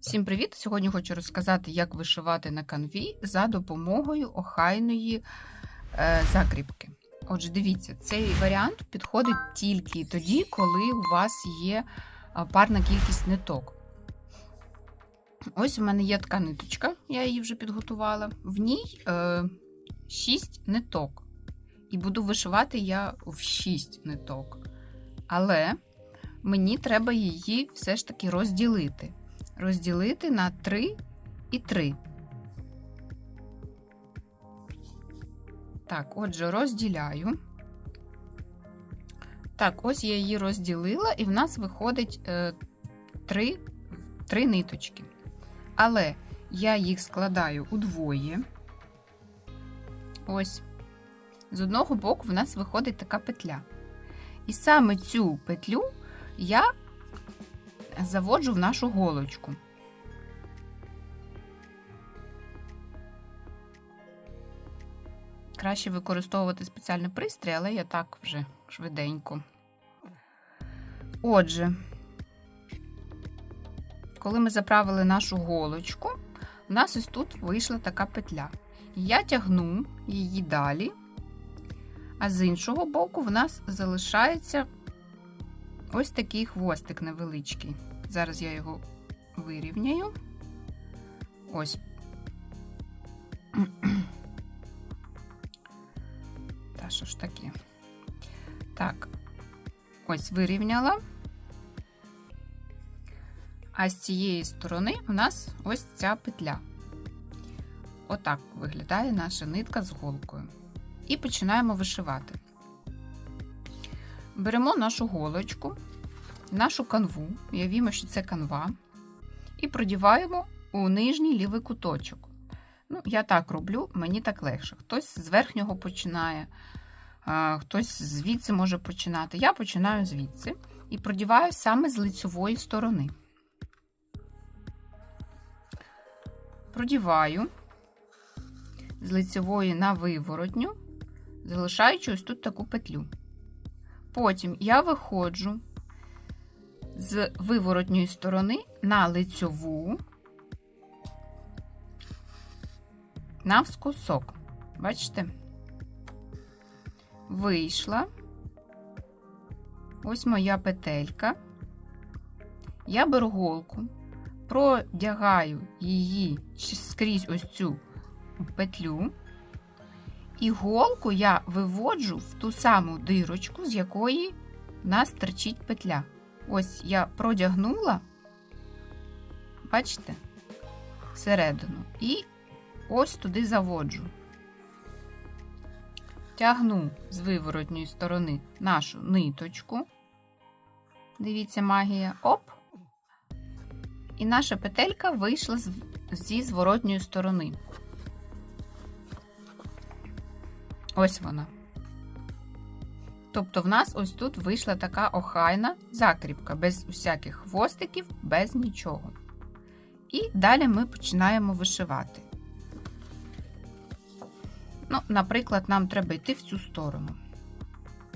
Всім привіт! Сьогодні хочу розказати, як вишивати на канві за допомогою охайної е, закріпки. Отже, дивіться, цей варіант підходить тільки тоді, коли у вас є е, парна кількість ниток. Ось у мене є така ниточка, я її вже підготувала. В ній е, 6 ниток. І буду вишивати я в 6 ниток. Але мені треба її все ж таки розділити розділити на 3 і 3. Так, отже, розділяю. Так, ось я її розділила, і в нас виходить е, 3, 3 ниточки. Але я їх складаю удвоє. Ось. З одного боку в нас виходить така петля. І саме цю петлю я заводжу в нашу голочку. Краще використовувати спеціальний пристрій, але я так вже швиденько. Отже, коли ми заправили нашу голочку, у нас ось тут вийшла така петля. Я тягну її далі, а з іншого боку, в нас залишається ось такий хвостик невеличкий. Зараз я його вирівняю. Ось. Та що ж таке? Так, ось вирівняла. А з цієї сторони у нас ось ця петля. Отак виглядає наша нитка з голкою. І починаємо вишивати. Беремо нашу голочку, нашу канву, уявімо, що це канва, і продіваємо у нижній лівий куточок. Ну, Я так роблю, мені так легше. Хтось з верхнього починає, хтось звідси може починати. Я починаю звідси і продіваю саме з лицьової сторони. Продіваю з лицевої на виворотню, залишаючи ось тут таку петлю. Потім я виходжу з виворотньої сторони на лицьову навскосок. Бачите? Вийшла. Ось моя петелька. Я беру голку, продягаю її скрізь ось цю петлю. І голку я виводжу в ту саму дирочку, з якої в нас торчить петля. Ось я продягнула, бачите, всередину, і ось туди заводжу. Тягну з виворотньої сторони нашу ниточку. Дивіться, магія, оп. І наша петелька вийшла зі зворотньої сторони. Ось вона. Тобто в нас ось тут вийшла така охайна закріпка, без усяких хвостиків, без нічого. І далі ми починаємо вишивати. Ну, Наприклад, нам треба йти в цю сторону.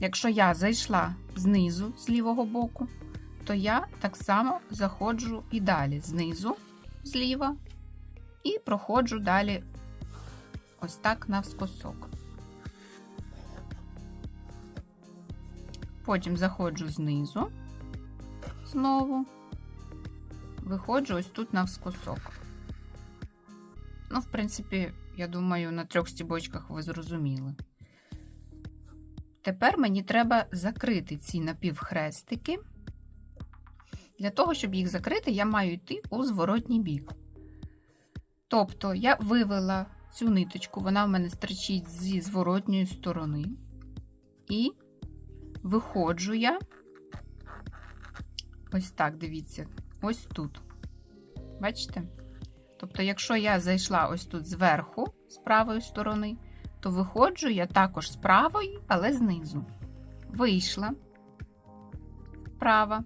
Якщо я зайшла знизу, з лівого боку, то я так само заходжу і далі знизу, зліва, і проходжу далі ось так навскосок. Потім заходжу знизу, знову, виходжу ось тут навскосок. Ну, в принципі, я думаю, на трьох стібочках ви зрозуміли. Тепер мені треба закрити ці напівхрестики. Для того, щоб їх закрити, я маю йти у зворотній бік. Тобто, я вивела цю ниточку, вона в мене стричить зі зворотньої сторони. І виходжу я, ось так, дивіться, ось тут. Бачите? Тобто, якщо я зайшла ось тут зверху, з правої сторони, то виходжу я також з правої, але знизу. Вийшла права.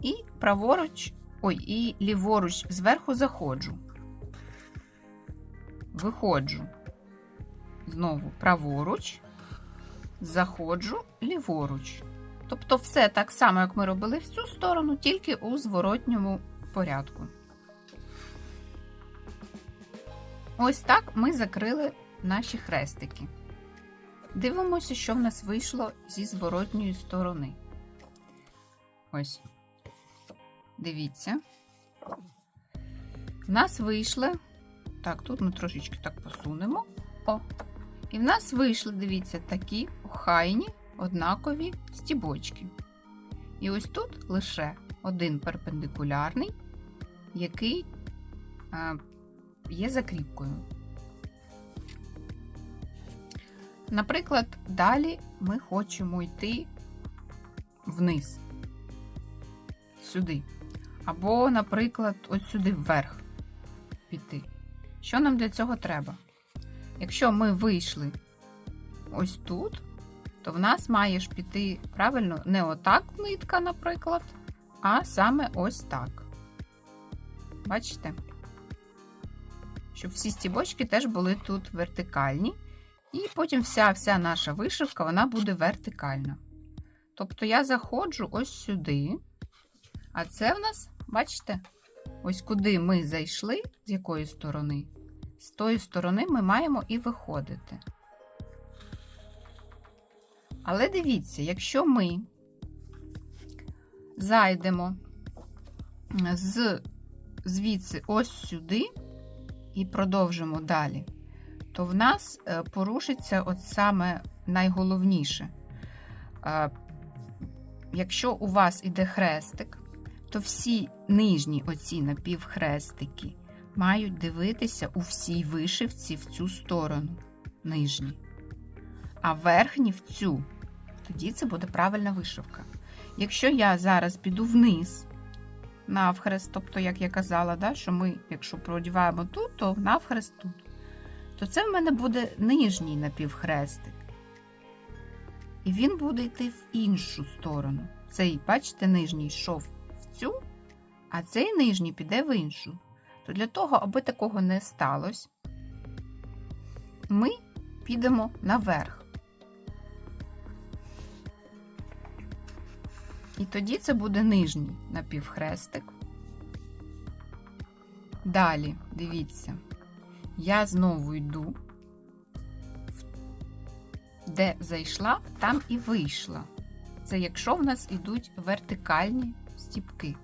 І праворуч, ой, і ліворуч зверху заходжу. Виходжу знову праворуч, заходжу ліворуч. Тобто, все так само, як ми робили в цю сторону, тільки у зворотньому порядку. Ось так ми закрили наші хрестики. Дивимося, що в нас вийшло зі зворотньої сторони. Ось. Дивіться. В нас вийшли. Так, тут ми трошечки так посунемо. О. І в нас вийшли, дивіться, такі охайні, однакові стібочки. І ось тут лише один перпендикулярний, який а, є закріпкою. Наприклад, далі ми хочемо йти вниз, сюди. Або, наприклад, от сюди вверх піти. Що нам для цього треба? Якщо ми вийшли ось тут, то в нас має ж піти правильно не отак нитка, наприклад, а саме ось так. Бачите? Щоб всі стібочки теж були тут вертикальні. І потім вся вся наша вишивка вона буде вертикальна. Тобто я заходжу ось сюди, а це в нас, бачите, ось куди ми зайшли, з якої сторони, з тої сторони ми маємо і виходити. Але дивіться, якщо ми зайдемо з звідси ось сюди і продовжимо далі, то в нас е, порушиться от саме найголовніше. Е, Якщо у вас іде хрестик, то всі нижні оці напівхрестики мають дивитися у всій вишивці в цю сторону нижні, а верхні в цю. Тоді це буде правильна вишивка. Якщо я зараз піду вниз навхрест, тобто, як я казала, да, що ми, якщо продіваємо тут, то навхрест тут, то це в мене буде нижній напівхрестик. І він буде йти в іншу сторону. Цей, бачите, нижній йшов в цю, а цей нижній піде в іншу. То для того, аби такого не сталося, ми підемо наверх. І тоді це буде нижній напівхрестик. Далі, дивіться, я знову йду, де зайшла, там і вийшла. Це якщо в нас йдуть вертикальні стіпки.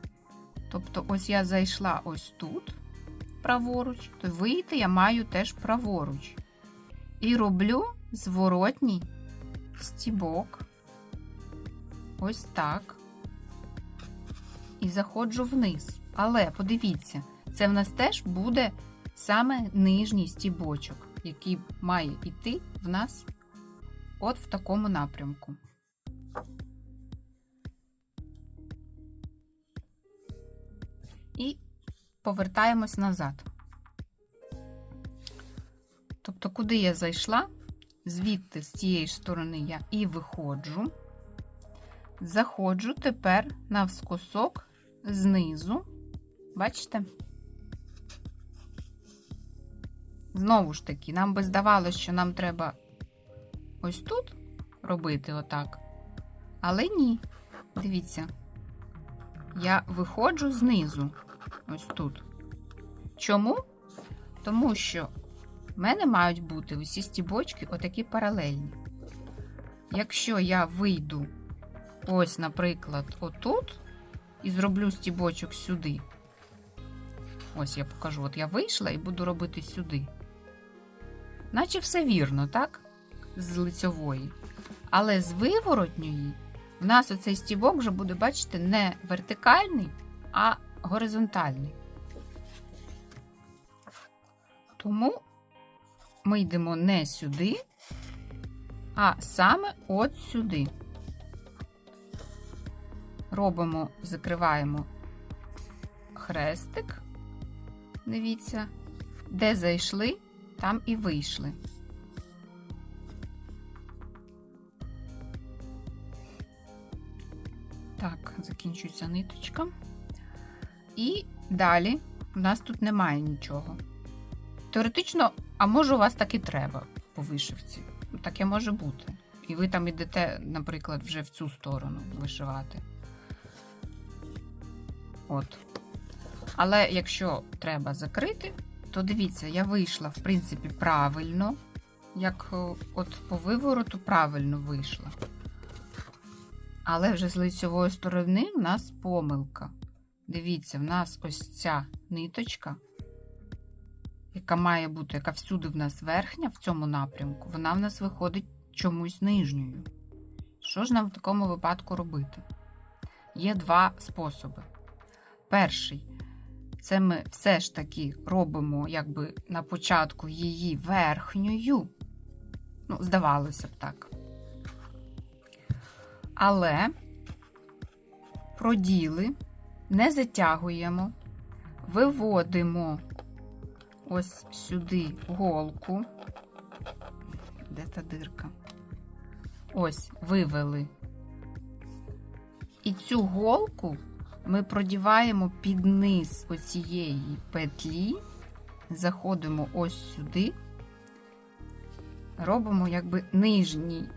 Тобто, ось я зайшла ось тут, праворуч, то вийти я маю теж праворуч. І роблю зворотній стібок. Ось так. І заходжу вниз. Але подивіться, це в нас теж буде саме нижній стібочок, який має йти в нас от в такому напрямку. І повертаємось назад. Тобто, куди я зайшла, звідти з цієї сторони я і виходжу. Заходжу тепер навскосок знизу. Бачите? Знову ж таки, нам би здавалося, що нам треба ось тут робити отак. Але ні. Дивіться, я виходжу знизу, ось тут. Чому? Тому що в мене мають бути усі стібочки отакі паралельні. Якщо я вийду ось, наприклад, отут, і зроблю стібочок сюди. Ось я покажу, от я вийшла і буду робити сюди. Наче все вірно, так? З лицьової. Але з виворотньої в нас оцей стібок вже буде, бачите, не вертикальний, а горизонтальний. Тому ми йдемо не сюди, а саме от сюди. Робимо, закриваємо хрестик. Дивіться, де зайшли, там і вийшли. Так, закінчується ниточка. І далі у нас тут немає нічого. Теоретично, а може, у вас так і треба по вишивці. Таке може бути. І ви там ідете, наприклад, вже в цю сторону вишивати. От. Але якщо треба закрити, то дивіться, я вийшла, в принципі, правильно. Як е, от по вивороту правильно вийшла. Але вже з лицьової сторони в нас помилка. Дивіться, в нас ось ця ниточка, яка має бути, яка всюди в нас верхня в цьому напрямку, вона в нас виходить чомусь нижньою. Що ж нам в такому випадку робити? Є два способи. Перший це ми все ж таки робимо якби на початку її верхньою. Ну, здавалося б так. Але проділи не затягуємо, виводимо ось сюди голку. Де та дирка? Ось, вивели. І цю голку ми продіваємо під низ оцієї петлі, заходимо ось сюди, робимо якби нижній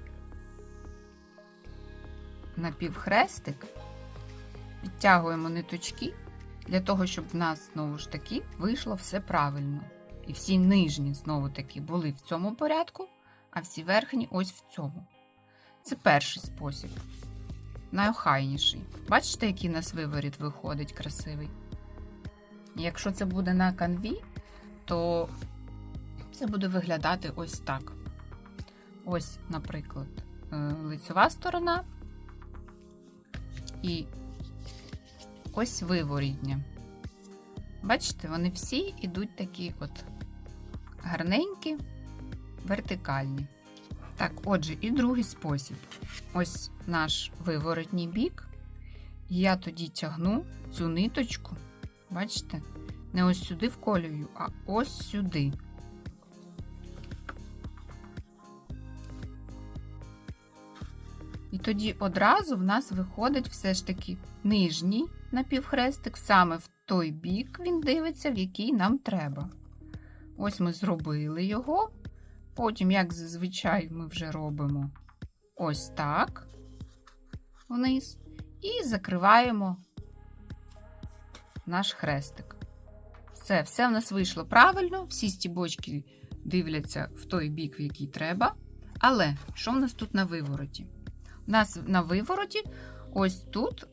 напівхрестик, підтягуємо ниточки для того, щоб в нас знову ж таки вийшло все правильно. І всі нижні знову таки були в цьому порядку, а всі верхні ось в цьому. Це перший спосіб. Найохайніший. Бачите, який у нас виворіт виходить красивий? Якщо це буде на канві, то це буде виглядати ось так. Ось, наприклад, е, лицьова сторона і ось виворітня. Бачите, вони всі йдуть такі от гарненькі, вертикальні. Так, отже, і другий спосіб. Ось наш виворотній бік. Я тоді тягну цю ниточку, бачите, не ось сюди вколюю, а ось сюди. І тоді одразу в нас виходить все ж таки нижній напівхрестик, саме в той бік він дивиться, в який нам треба. Ось ми зробили його. Потім, як зазвичай, ми вже робимо ось так вниз, і закриваємо наш хрестик. Все, все в нас вийшло правильно, всі стібочки дивляться в той бік, в який треба. Але що в нас тут на вивороті? У нас на вивороті, ось тут,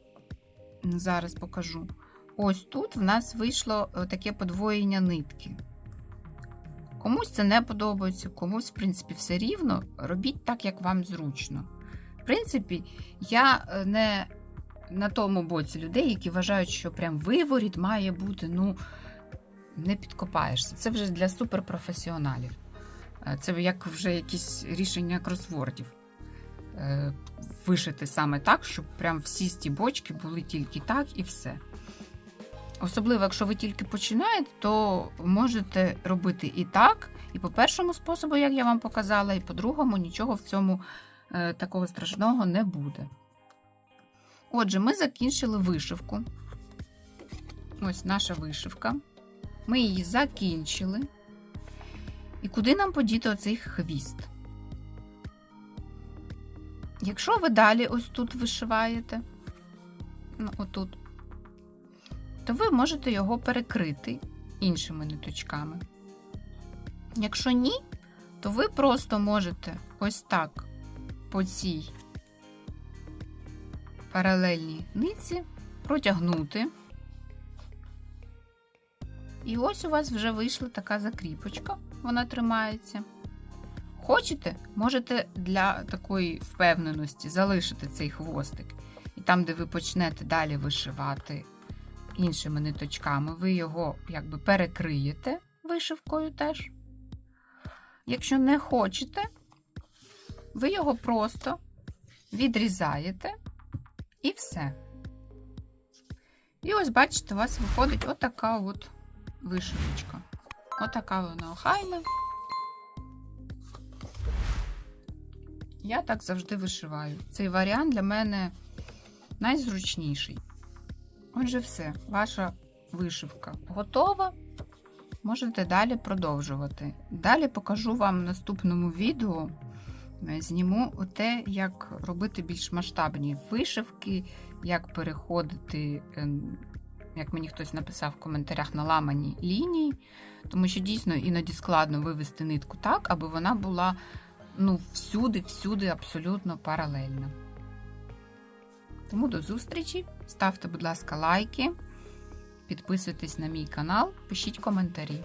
зараз покажу, ось тут в нас вийшло таке подвоєння нитки. Комусь це не подобається, комусь, в принципі, все рівно. Робіть так, як вам зручно. В принципі, я не на тому боці людей, які вважають, що прям виворіт має бути, ну, не підкопаєшся. Це вже для суперпрофесіоналів. Це як вже якісь рішення кросвордів. Вишити саме так, щоб прям всі стібочки були тільки так і все. Особливо, якщо ви тільки починаєте, то можете робити і так, і по першому способу, як я вам показала, і по-другому нічого в цьому е, такого страшного не буде. Отже, ми закінчили вишивку. Ось наша вишивка. Ми її закінчили. І куди нам подіти оцей хвіст? Якщо ви далі ось тут вишиваєте, ну, отут, то ви можете його перекрити іншими ниточками. Якщо ні, то ви просто можете ось так по цій паралельній ниці протягнути. І ось у вас вже вийшла така закріпочка, вона тримається. Хочете, можете для такої впевненості залишити цей хвостик. І там, де ви почнете далі вишивати іншими ниточками, ви його якби перекриєте вишивкою теж. Якщо не хочете, ви його просто відрізаєте і все. І ось, бачите, у вас виходить отака от вишивочка. Отака вона охайна. Я так завжди вишиваю. Цей варіант для мене найзручніший. Отже, все, ваша вишивка готова. Можете далі продовжувати. Далі покажу вам в наступному відео. Зніму те, як робити більш масштабні вишивки, як переходити як мені хтось написав в коментарях, на ламані лінії, тому що дійсно іноді складно вивести нитку так, аби вона була ну, всюди, всюди абсолютно паралельна. Тому до зустрічі. Ставте, будь ласка, лайки, підписуйтесь на мій канал, пишіть коментарі.